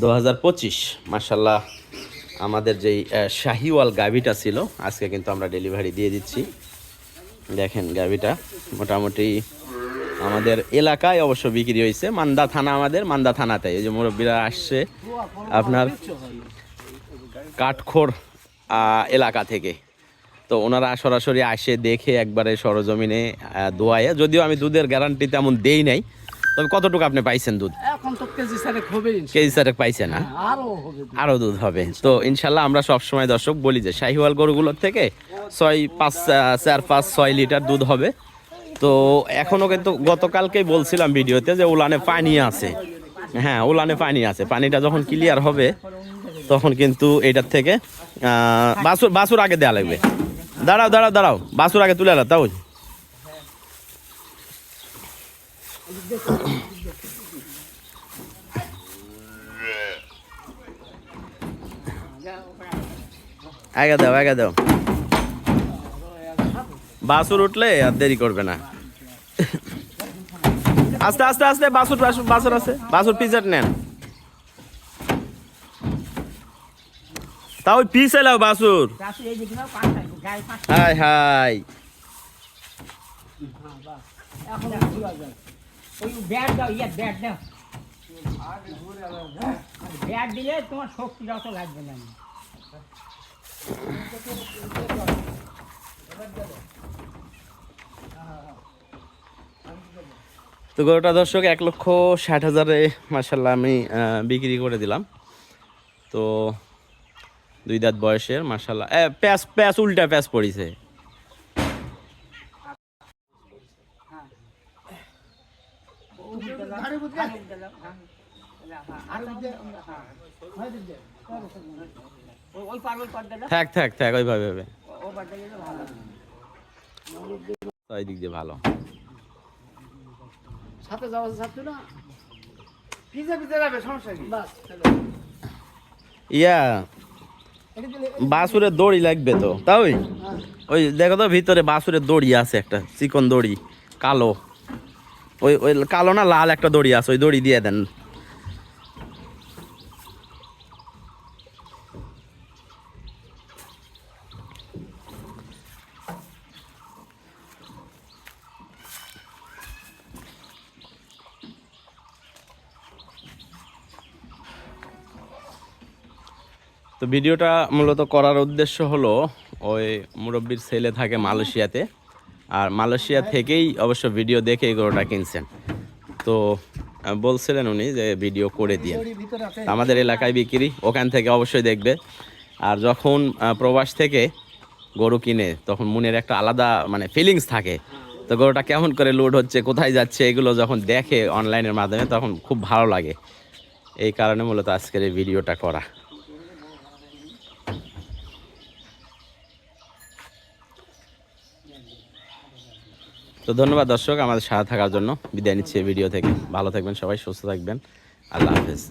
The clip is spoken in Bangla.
দু হাজার পঁচিশ মার্শাল্লাহ আমাদের যেই শাহিওয়াল গাভিটা ছিল, আজকে কিন্তু আমরা ডেলিভারি দিয়ে দিচ্ছি। দেখেন গাভিটা, মোটামুটি আমাদের এলাকায় অবশ্য বিক্রি হয়েছে, মান্দা থানা আমাদের, মান্দা থানাতে। এই যে মুরব্বীরা আসছে আপনার কাঠখোর এলাকা থেকে। তো ওনারা সরাসরি আসে, দেখে একবারে সরজমিনে দোয়ায় যদিও আমি দুধের গ্যারান্টি তেমন দেই নাই তবে কতটুকু আপনি পাইছেন দুধ? এখন তো কেজি সারে হবে কেজি পাইছে না? আরও হবে আরও দুধ হবে। তো ইনশাল্লাহ আমরা সব সময় দর্শক বলি যে শাহিওয়াল গরুগুলোর থেকে ছয় পাঁচ চার পাঁচ ছয় লিটার দুধ হবে। তো এখনও কিন্তু গতকালকেই বলছিলাম ভিডিওতে যে উলানে পানি আছে। হ্যাঁ উলানে পানি আছে। পানিটা যখন ক্লিয়ার হবে তখন কিন্তু এটার থেকে বাসুর বাছুর বাছুর আগে দেওয়া লাগবে। দাঁড়াও দাঁড়াও দাঁড়াও। বাছুর আগে তুলে আলো তাও। আগে দাও আগে দাও। বাসুর উঠলে আর দেরি করবে না। আস্তে আস্তে আস্তে, বাসুর বাসুর বাসুর আছে। বাসুর পিজাট নেন। তাও পিস এলাও বাসুর। হাই হাই। ইয়ে তো গরুটা দর্শক, এক লক্ষ ষাট হাজারে মার্শাল্লাহ আমি বিক্রি করে দিলাম। তো দুই দাঁত বয়সের মার্শাল্লাহ প্যাস প্যাস উল্টা প্যাস পড়িছে ওই পার ওই পার দিলে থাক থাক থাক ওইভাবে হবে ওই দিক দিয়ে ভালো। সাথে যাওয়া যাচ্ছে না পিজা পিজা যাবে সমস্যা কি? বাস। ইয়া বাসুরের দড়ি লাগবে তো তাই? হ্যাঁ। ওই দেখো তো ভিতরে বাসুরের দড়ি আছে একটা চিকন দড়ি কালো। ওই ওই কালো না লাল একটা দড়ি আছে, ওই দড়ি দিয়ে দেন। তো ভিডিওটা মূলত করার উদ্দেশ্য হলো, ওই মুরব্বীর ছেলে থাকে মালয়েশিয়াতে। আর মালয়েশিয়া থেকেই অবশ্য ভিডিও দেখে এই গরুটা কিনছেন। তো বলছিলেন উনি যে ভিডিও করে দিয়ে আমাদের এলাকায় বিক্রি, ওখান থেকে অবশ্যই দেখবে। আর যখন প্রবাস থেকে গরু কিনে, তখন মনের একটা আলাদা মানে ফিলিংস থাকে। তো গরুটা কেমন করে লোড হচ্ছে, কোথায় যাচ্ছে, এগুলো যখন দেখে অনলাইনের মাধ্যমে, তখন খুব ভালো লাগে। এই কারণে মূলত আজকের এই ভিডিওটা করা। তো ধন্যবাদ দর্শক, আমাদের সাথে থাকার জন্য বিদায় নিচ্ছি ভিডিও থেকে। ভালো থাকবেন সবাই, সুস্থ থাকবেন। আল্লাহ হাফেজ।